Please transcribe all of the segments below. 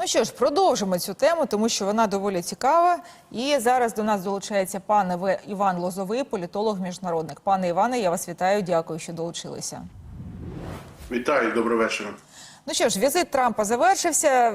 Ну що ж, продовжимо цю тему, тому що вона доволі цікава. І зараз до нас долучається пан Іван Лозовий, політолог-міжнародник. Пане Іване, я вас вітаю. Дякую, що долучилися. Вітаю, доброго вечора. Ну що ж, візит Трампа завершився.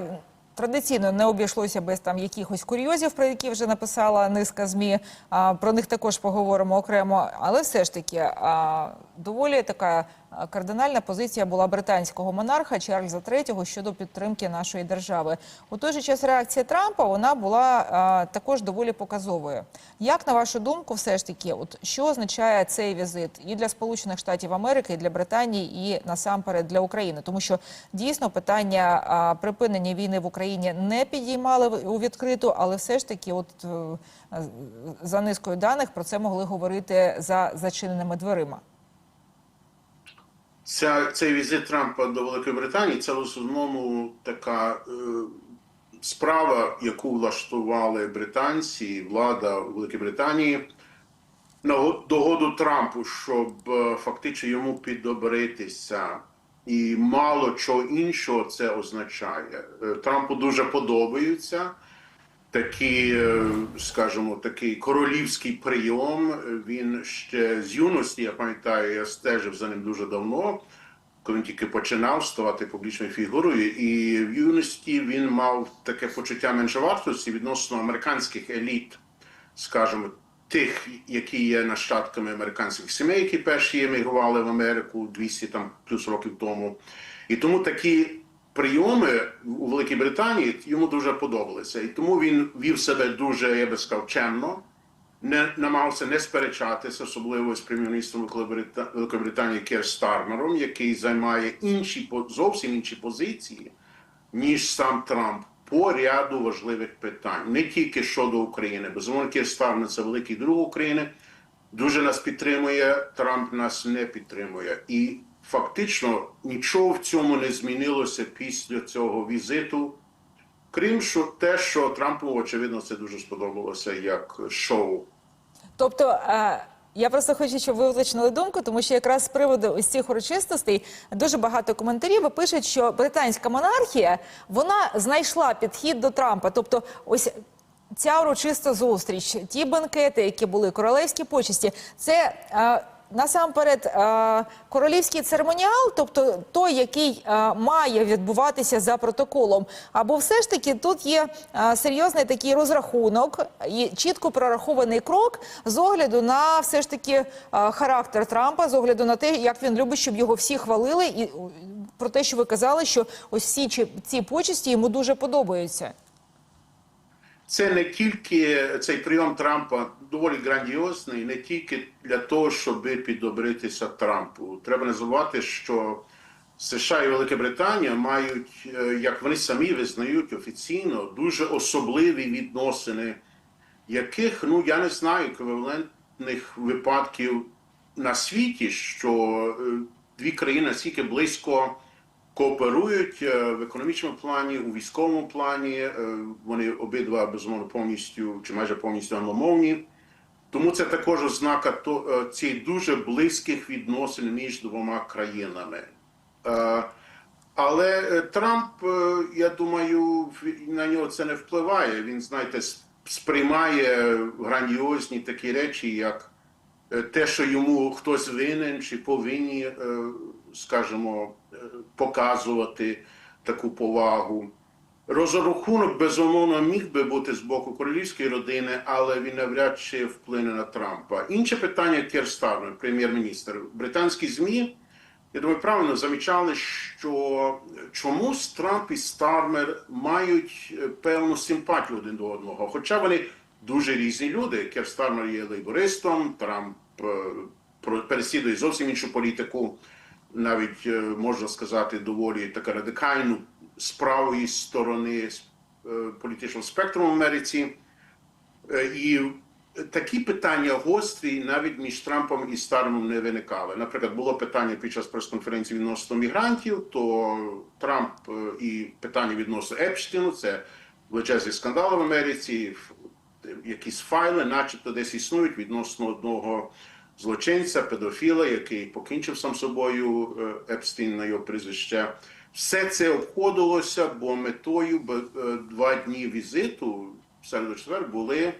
Традиційно не обійшлося без там якихось курйозів, про які вже написала низка змі. А, про них також поговоримо окремо. Але все ж таки а, доволі така кардинальна позиція була британського монарха Чарльза III щодо підтримки нашої держави. У той же час реакція Трампа вона була а, також доволі показовою. Як на вашу думку, все ж таки, от що означає цей візит і для Сполучених Штатів Америки, і для Британії, і насамперед для України, тому що дійсно питання а, припинення війни в Україні не підіймали у відкриту, але все ж таки, от е, за низкою даних про це могли говорити за зачиненими дверима. Ця, цей візит Трампа до Великої Британії це в основному така е, справа, яку влаштували британці, влада Великої Британії на догоду Трампу, щоб е, фактично йому підобритися. І мало чого іншого це означає. Е, Трампу дуже подобаються такі, е, скажімо, такий королівський прийом. Він ще з юності, я пам'ятаю, я стежив за ним дуже давно, коли він тільки починав ставати публічною фігурою. І в юності він мав таке почуття меншовартості відносно американських еліт, скажімо, тих, які є нащадками американських сімей, які перші емігрували в Америку 200 там плюс років тому. І тому такі прийоми у Великій Британії йому дуже подобалися. І тому він вів себе дуже, я би сказав, чемно, не намагався не сперечатися, особливо з прем'єр-міністром Великої Британії Кер Стармером, який займає інші зовсім інші позиції, ніж сам Трамп по ряду важливих питань, не тільки щодо України. Безумовно, Стармер – це великий друг України, дуже нас підтримує. Трамп нас не підтримує. І фактично нічого в цьому не змінилося після цього візиту. Крім що те, що Трампу, очевидно, це дуже сподобалося як шоу. Тобто. е, Я просто хочу, щоб ви уточнили думку, тому що якраз з приводу ось цих урочистостей дуже багато коментарів пишуть, що британська монархія вона знайшла підхід до Трампа. Тобто, ось ця урочиста зустріч, ті банкети, які були королевські почесті, це. е, Насамперед, е, королівський церемоніал, тобто той, який е, має відбуватися за протоколом, або все ж таки тут є е, серйозний такий розрахунок і чітко прорахований крок з огляду на все ж таки характер Трампа, з огляду на те, як він любить, щоб його всі хвалили, і про те, що ви казали, що ось всі ці почесті йому дуже подобаються. Це не тільки цей прийом Трампа доволі грандіозний, не тільки для того, щоб підобритися Трампу. Треба не забувати, що США і Велика Британія мають, е, як вони самі визнають офіційно, дуже особливі відносини, яких ну я не знаю еквівалентних випадків на світі, що е, дві країни настільки близько кооперують е, в економічному плані, у військовому плані. Е, Вони обидва безумовно повністю чи майже повністю англомовні. Тому це також ознака то, е, цих дуже близьких відносин між двома країнами. Але Трамп, я думаю, на нього це не впливає. Він, знаєте, сприймає грандіозні такі речі, як те, що йому хтось винен чи повинні, е, скажімо, е, показувати таку повагу. Розрахунок, безумовно, міг би бути з боку королівської родини, але він навряд чи вплине на Трампа. Інше питання Кер прем'єр-міністр. Британські ЗМІ, я думаю, правильно замічали, що чомусь Трамп і Стармер мають е, певну симпатію один до одного. Хоча вони дуже різні люди. Кер Стармер є лейбористом, Трамп е, переслідує зовсім іншу політику, навіть е, можна сказати, доволі така радикальну з правої сторони е, політичного спектру в Америці. Е, І такі питання гострі навіть між Трампом і Стармом не виникали. Наприклад, було питання під час прес-конференції відносно мігрантів, то Трамп е, і питання відносно Епштіну, це величезний скандал в Америці, якісь файли, начебто десь існують відносно одного злочинця, педофіла, який покінчив сам собою е, Епстін на його прізвище. Все це обходилося, бо метою е, два дні візиту в середу четвер були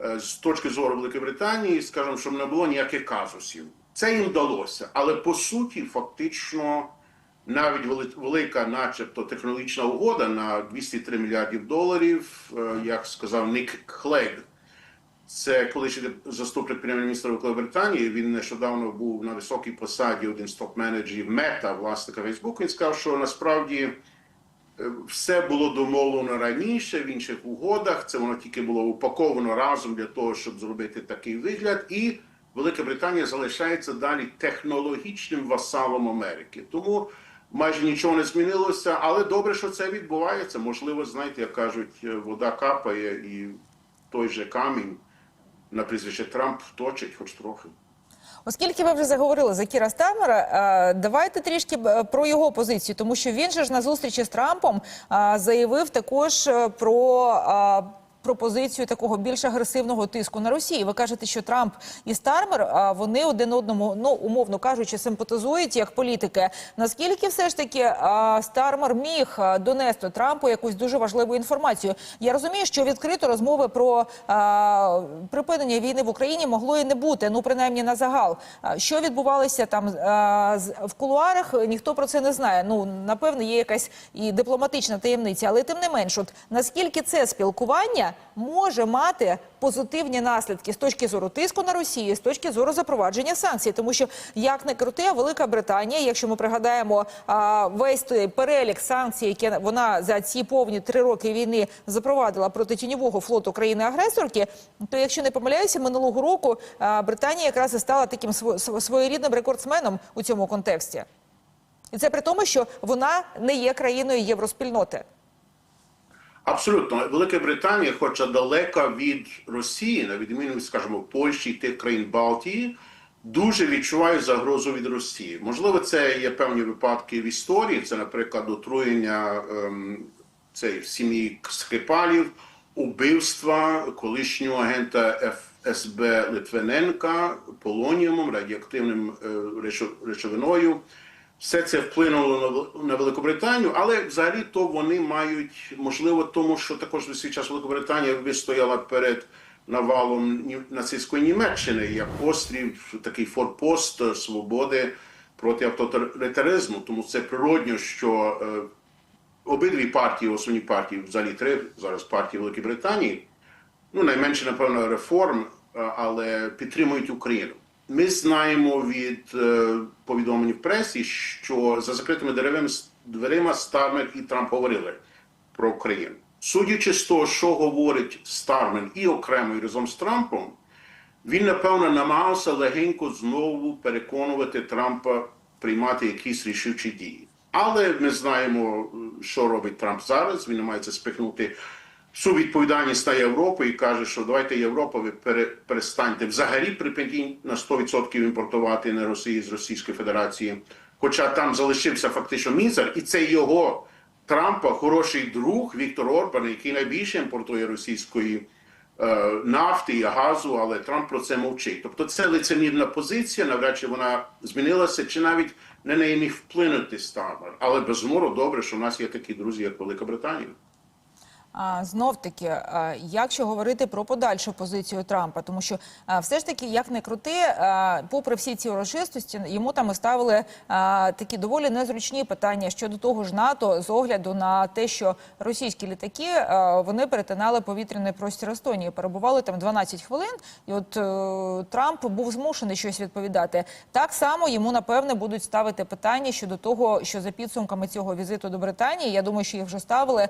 е, з точки зору Великої Британії, скажімо, щоб не було ніяких казусів. Це їм вдалося, але по суті, фактично, навіть велика, начебто, технологічна угода на 203 мільярдів доларів, е, як сказав Нік Клег, це колишній заступник прем'єр-міністра Великої Британії. Він нещодавно був на високій посаді один з топ-менеджерів мета, власника Фейсбуку. Він сказав, що насправді е, все було домовлено раніше в інших угодах. Це воно тільки було упаковано разом для того, щоб зробити такий вигляд. І Велика Британія залишається далі технологічним васалом Америки. Тому майже нічого не змінилося, але добре, що це відбувається. Можливо, знаєте, як кажуть, е, вода капає і той же камінь на прізвище Трамп точить хоч трохи. Оскільки ви вже заговорили за Кіра Стармера, е, давайте трішки е, про його позицію, тому що він же ж на зустрічі з Трампом заявив також про. Пропозицію такого більш агресивного тиску на Росію. Ви кажете, що Трамп і Стармер вони один одному, ну умовно кажучи, симпатизують як політики. Наскільки все ж таки Стармер міг донести Трампу якусь дуже важливу інформацію? Я розумію, що відкрито розмови про припинення війни в Україні могло і не бути. Ну принаймні на загал. Що відбувалося там а, в кулуарах? Ніхто про це не знає. Ну напевно, є якась і дипломатична таємниця, але тим не менш, от наскільки це спілкування може мати позитивні наслідки з точки зору тиску на Росію, з точки зору запровадження санкцій, тому що як не крути, Велика Британія, якщо ми пригадаємо весь той перелік санкцій, які вона за ці повні три роки війни запровадила проти тіньового флоту країни-агресорки, то якщо не помиляюся, минулого року Британія якраз і стала таким сво- сво- своєрідним рекордсменом у цьому контексті. І це при тому, що вона не є країною євроспільноти. Абсолютно, Велика Британія, хоча далека від Росії, на відміну від, скажімо, Польщі і тих країн Балтії, дуже відчуває загрозу від Росії. Можливо, це є певні випадки в історії. Це, наприклад, отруєння ем, цей сім'ї Скрипалів, убивства колишнього агента ФСБ Литвиненка полоніумом, радіоактивним е, речо- речовиною. Все це вплинуло на Великобританію, але взагалі то вони мають можливо, тому що також в свій час Великобританія вистояла перед навалом нацистської Німеччини як острів, такий форпост свободи проти авторитаризму. Тому це природньо, що е, обидві партії, основні партії, взагалі три зараз партії Великої Британії, ну найменше, напевно, реформ, але підтримують Україну. Ми знаємо від е, повідомлень в пресі, що за закритими деревами дверима Стармер і Трамп говорили про Україну. Судячи з того, що говорить Стармен і окремо і разом з Трампом, він напевно намагався легенько знову переконувати Трампа приймати якісь рішучі дії. Але ми знаємо, е, що робить Трамп зараз. Він намагається спихнути всю відповідальність на Європу і каже, що давайте Європа, ви перестаньте взагалі припиніть на 100% імпортувати на Росії з Російської Федерації. Хоча там залишився фактично мізер, і це його Трампа хороший друг Віктор Орбан, який найбільше імпортує російської е, нафти і газу, але Трамп про це мовчить. Тобто це лицемірна позиція, навряд чи вона змінилася, чи навіть на неї міг вплинути Стармер. Але безумовно добре, що в нас є такі друзі, як Велика Британія. Знов таки, якщо говорити про подальшу позицію Трампа, тому що все ж таки, як не крути, попри всі ці урочистості, йому там і ставили такі доволі незручні питання щодо того ж НАТО з огляду на те, що російські літаки вони перетинали повітряний простір Естонії, перебували там 12 хвилин, і от е, Трамп був змушений щось відповідати. Так само йому напевне будуть ставити питання щодо того, що за підсумками цього візиту до Британії, я думаю, що їх вже ставили.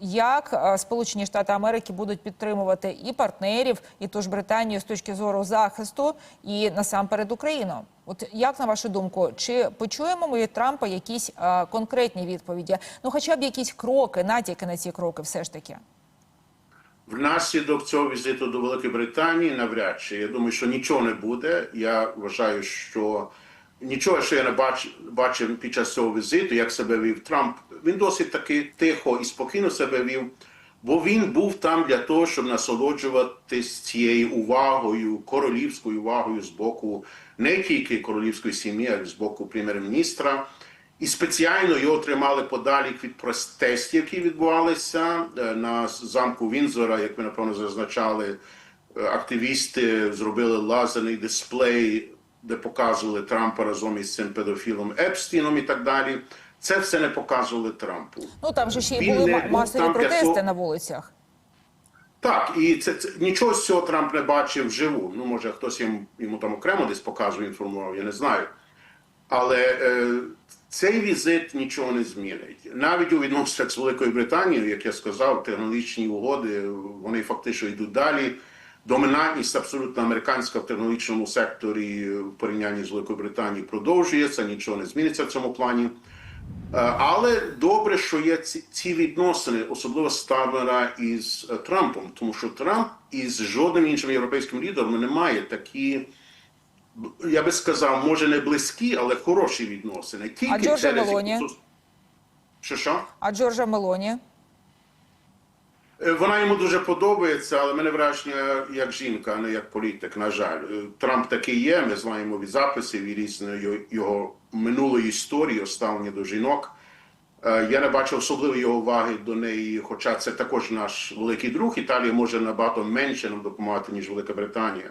Як Сполучені Штати Америки будуть підтримувати і партнерів, і ту ж Британію з точки зору захисту, і насамперед Україну. От як на вашу думку, чи почуємо ми від Трампа якісь а, конкретні відповіді? Ну, хоча б якісь кроки, натяки на ці кроки, все ж таки. Внаслідок цього візиту до Великої Британії навряд чи. Я думаю, що нічого не буде. Я вважаю, що нічого, що я не бач, бачив під час цього візиту, як себе вів Трамп, він досить таки тихо і спокійно себе вів, бо він був там для того, щоб насолоджуватись цією увагою, королівською увагою з боку не тільки королівської сім'ї, а й з боку прем'єр-міністра. І спеціально його тримали подалік від протестів, які відбувалися е, на замку Вінзора, як ви напевно зазначали. Е, Активісти зробили лазерний дисплей, де показували Трампа разом із цим педофілом Епстіном і так далі. Це все не показували Трампу. Ну там же ще й були не масові там протести того- на вулицях. Так, і це, це нічого з цього Трамп не бачив вживу. Ну, може, хтось йому, йому там окремо десь показував, інформував, я не знаю. Але е, цей візит нічого не змінить. Навіть у відносинах з Великою Британією, як я сказав, технологічні угоди вони фактично йдуть далі. Домінантність абсолютно американська в технологічному секторі в порівнянні з Великою Британією продовжується, нічого не зміниться в цьому плані. Е, Але добре, що є ці, ці відносини, особливо Стармера із е, Трампом, тому що Трамп із жодним іншим європейським лідером не має такі, я би сказав, може не близькі, але хороші відносини. Тільки А Джорджа через Мелоні? Що що? А Джорджа Мелоні? Е, Вона йому дуже подобається, але мене враження як жінка, а не як політик. На жаль, Е, Трамп такий є. Ми знаємо від записів і різної його- минулої історії, ставлення до жінок. Е, Я не бачу особливої уваги до неї, хоча це також наш великий друг. Італія може набагато менше нам допомагати, ніж Велика Британія.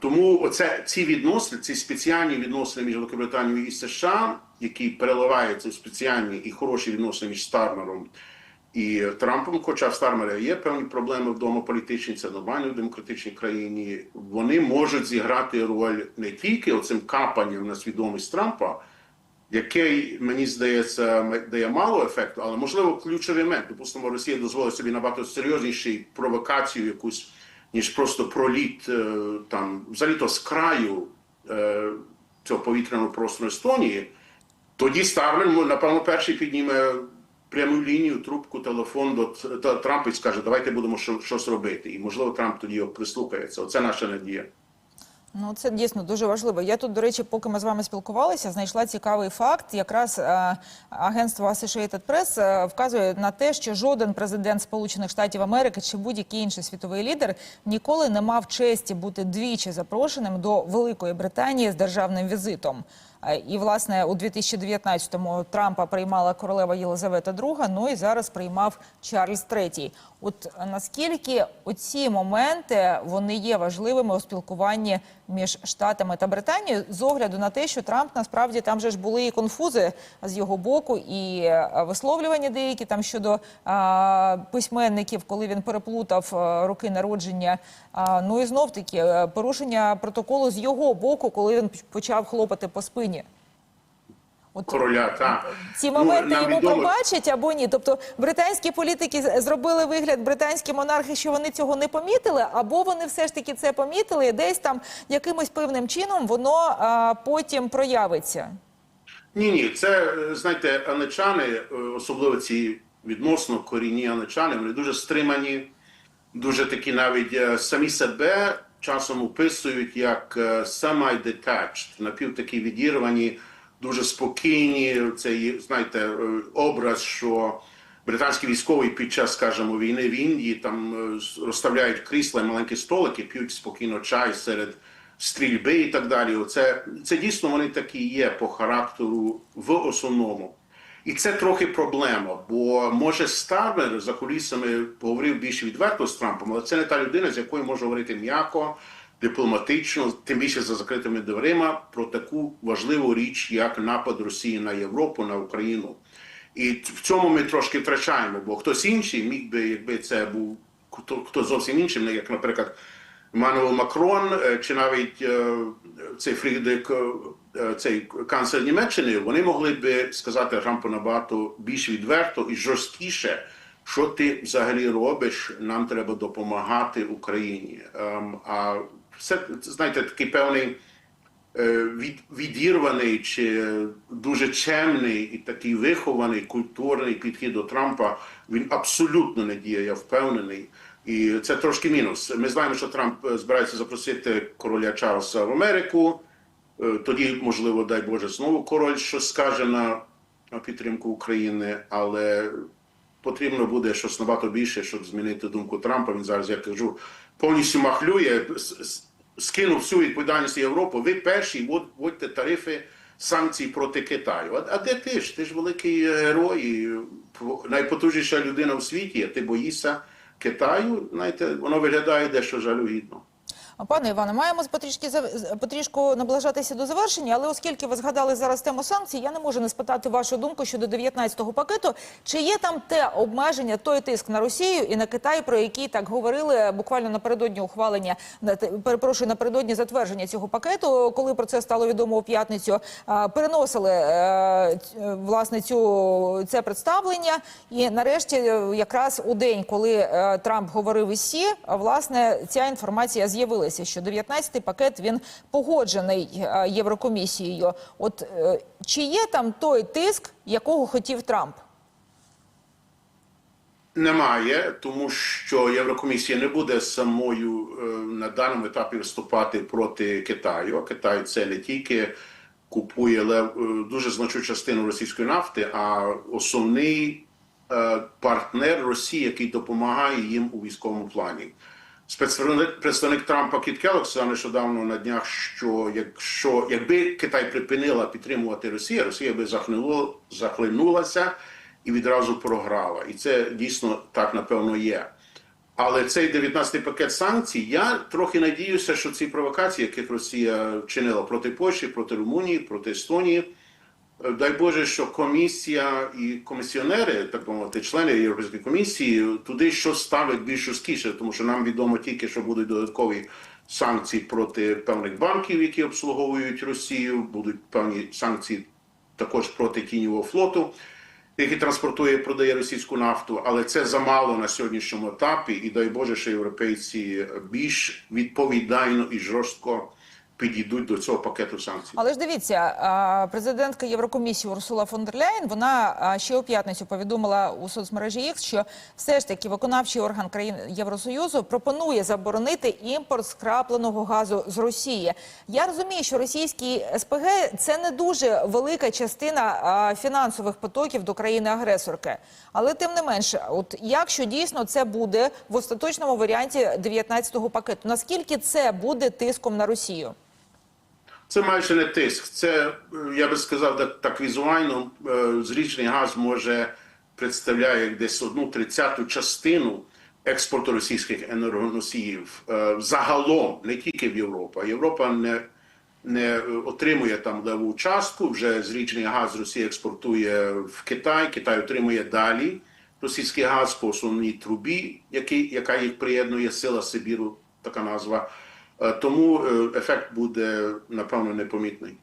Тому оце ці відносини, ці спеціальні відносини між Великобританією і США, які переливаються в спеціальні і хороші відносини між Стармером і Трампом, хоча в Стармера є певні проблеми вдома політичні, це нормально в демократичній країні. Вони можуть зіграти роль не тільки оцим капанням на свідомість Трампа, який мені здається дає мало ефекту, але можливо ключовий момент. Допустимо, Росія дозволить собі набагато серйозніші провокацію, якусь ніж просто проліт е, там взагалі-то з краю е, цього повітряного простору Естонії. Тоді ну, напевно, перший підніме пряму лінію, трубку, телефон до Трампа і скаже, давайте будемо що- щось робити. І можливо Трамп тоді прислухається. Оце наша надія. Ну, це дійсно дуже важливо. Я тут, до речі, поки ми з вами спілкувалися, знайшла цікавий факт. Якраз е, агентство Associated Press е, вказує на те, що жоден президент Сполучених Штатів Америки чи будь-який інший світовий лідер ніколи не мав честі бути двічі запрошеним до Великої Британії з державним візитом. Е, І власне у 2019-му Трампа приймала королева Єлизавета II, ну і зараз приймав Чарльз III. От наскільки оці моменти вони є важливими у спілкуванні між Штатами та Британією з огляду на те, що Трамп насправді там же ж були і конфузи з його боку, і е, висловлювання деякі там щодо а, письменників, коли він переплутав е, роки народження. А, ну і знов таки порушення протоколу з його боку, коли він почав хлопати по спині. От Короля, так. ці Ну, моменти нам йому відомо- пробачать або ні? Тобто британські політики зробили вигляд, британські монархи, що вони цього не помітили, або вони все ж таки це помітили, і десь там якимось певним чином воно а, потім проявиться. Ні, ні, це знаєте, анечани, е, особливо ці відносно корінні анечани, вони дуже стримані, дуже такі навіть е, самі себе часом описують як е, semi-detached, напів такі відірвані, дуже спокійні. Це є, знаєте, е, образ, що британські військові під час, скажімо, війни в Індії там е, розставляють крісла і маленькі столики, п'ють спокійно чай серед стрільби і так далі. Оце це дійсно вони такі є по характеру в основному. І це трохи проблема, бо може Стармер за кулісами поговорив більш відверто з Трампом, але це не та людина, з якою може говорити м'яко, дипломатично, тим більше за закритими дверима про таку важливу річ, як напад Росії на Європу, на Україну. І в цьому ми трошки втрачаємо, бо хтось інший міг би, якби це був хто, хто зовсім іншим, як, наприклад, Еммануел Макрон е, чи навіть е, цей Фрідрик, е, цей канцлер Німеччини, вони могли би сказати Трампу набагато більш відверто і жорсткіше, що ти взагалі робиш, нам треба допомагати Україні. Ем, А все, знаєте, такий певний е, від, відірваний чи дуже чемний і такий вихований культурний підхід до Трампа, він абсолютно не діє, я впевнений. І це трошки мінус. Ми знаємо, що Трамп е, збирається запросити короля Чарльза в Америку. Е, Тоді, можливо, дай Боже, знову король щось скаже на підтримку України, але потрібно буде щось набагато більше, щоб змінити думку Трампа. Він зараз, я кажу, повністю махлює, скинув всю відповідальність Європи. Ви перші, ввод- вводьте тарифи санкцій проти Китаю. А, а де ти ж? Ти ж великий герой, і найпотужніша людина в світі, а ти боїшся Китаю. Знаєте, воно виглядає дещо жалюгідно. Пане Іване, маємо потрішки потрішку наближатися до завершення, але оскільки ви згадали зараз тему санкцій, я не можу не спитати вашу думку щодо 19-го пакету. Чи є там те обмеження, той тиск на Росію і на Китай, про який так говорили буквально напередодні ухвалення, перепрошую, напередодні затвердження цього пакету, коли про це стало відомо у п'ятницю, переносили е, е, власне цю це представлення, і нарешті, е, якраз у день, коли Трамп говорив із Сі, власне ця інформація з'явилася, що 19-й пакет він погоджений е, Єврокомісією. От е, чи є там той тиск, якого хотів Трамп? Немає, тому що Єврокомісія не буде самою е, на даному етапі виступати проти Китаю. Китай це не тільки купує дуже значну частину російської нафти, а основний партнер Росії, який допомагає їм у військовому плані. Спецпредставник Трампа Кіт Келлог сказав нещодавно на днях, що якщо якби Китай припинила підтримувати Росію, Росія би захлинула, захлинулася і відразу програла. І це дійсно так напевно є. Але цей 19-й пакет санкцій, я трохи надіюся, що ці провокації, яких Росія вчинила проти Польщі, проти Румунії, проти Естонії, дай Боже, що комісія і комісіонери, так мовити, члени Європейської комісії, туди щось ставлять більш жорсткіше, тому що нам відомо тільки, що будуть додаткові санкції проти певних банків, які обслуговують Росію, будуть певні санкції також проти тіньового флоту який транспортує і продає російську нафту, але це замало на сьогоднішньому етапі, і дай Боже, що європейці більш відповідально і жорстко підійдуть до цього пакету санкцій. Але ж дивіться, президентка Єврокомісії Урсула фон дер Ляєн, вона ще у п'ятницю повідомила у соцмережі X, що все ж таки виконавчий орган країн Євросоюзу пропонує заборонити імпорт скрапленого газу з Росії. Я розумію, що російський СПГ це не дуже велика частина фінансових потоків до країни-агресорки. Але тим не менше, от якщо дійсно це буде в остаточному варіанті 19-го пакету, наскільки це буде тиском на Росію? Це майже не тиск. Це е, я би сказав так, так візуально. е, Зрічний газ може представляє десь одну тридцяту частину експорту російських енергоносіїв е, загалом, не тільки в Європу. Європа не, не отримує там леву частку. Вже зрічний газ Росія експортує в Китай. Китай отримує далі російський газ по основній трубі, який, яка їх приєднує сила Сибіру, така назва. Е, Тому е, ефект буде напевно непомітний.